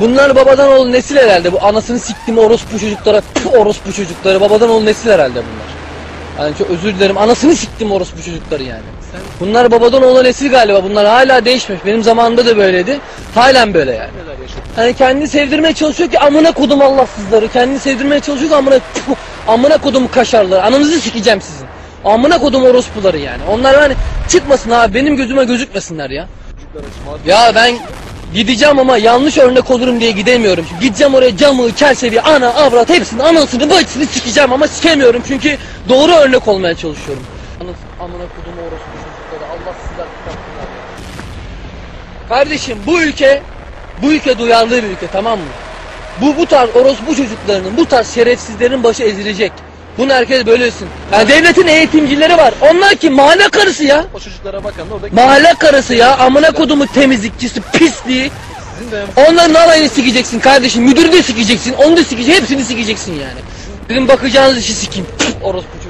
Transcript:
Bunlar babadan oğul nesil herhalde. Bu anasını siktim orospu çocuklara. Orospu çocukları. Babadan oğul nesil herhalde bunlar. Yani çok özür dilerim. Anasını siktim orospu çocukları yani. Bunlar babadan oğula nesil galiba. Bunlar hala değişmemiş. Benim zamanımda da böyleydi. Halen böyle yani. Hani kendini sevdirmeye çalışıyor ki amına kodum Allahsızları. Kendini sevdirmeye çalışıyor ki amına amına kodum kaşarları. Ananızı sikeceğim sizin. Amına kodum orospuları yani. Onlar hani çıkmasın abi benim gözüme gözükmesinler ya. Ya ben gideceğim ama yanlış örnek olurum diye gidemiyorum. Gideceğim oraya camı, çerçeveyi, ana, avrat hepsini, anasını, bacısını sikeceğim ama sikemiyorum çünkü doğru örnek olmaya çalışıyorum. Amına kodum orospu çocukları, Allahsızlar kitaplar. Kardeşim bu ülke, bu ülke duyarlı bir ülke tamam mı? Bu bu tarz orospu çocuklarının, bu tarz şerefsizlerin başı ezilecek. Bunu herkes böylesin. Yani devletin eğitimcileri var. Onlar ki mahalle karısı ya. O çocuklara bakın oradaki Mahalle karısı ya amına kodumu temizlikçisi pisliği. sizin de Onların alayını sikeceksin kardeşim. Müdürü de sikeceksin. Onu da sikeceksin. Hepsini sikeceksin yani. Dedim bakacağınız işi sikeyim. Orospu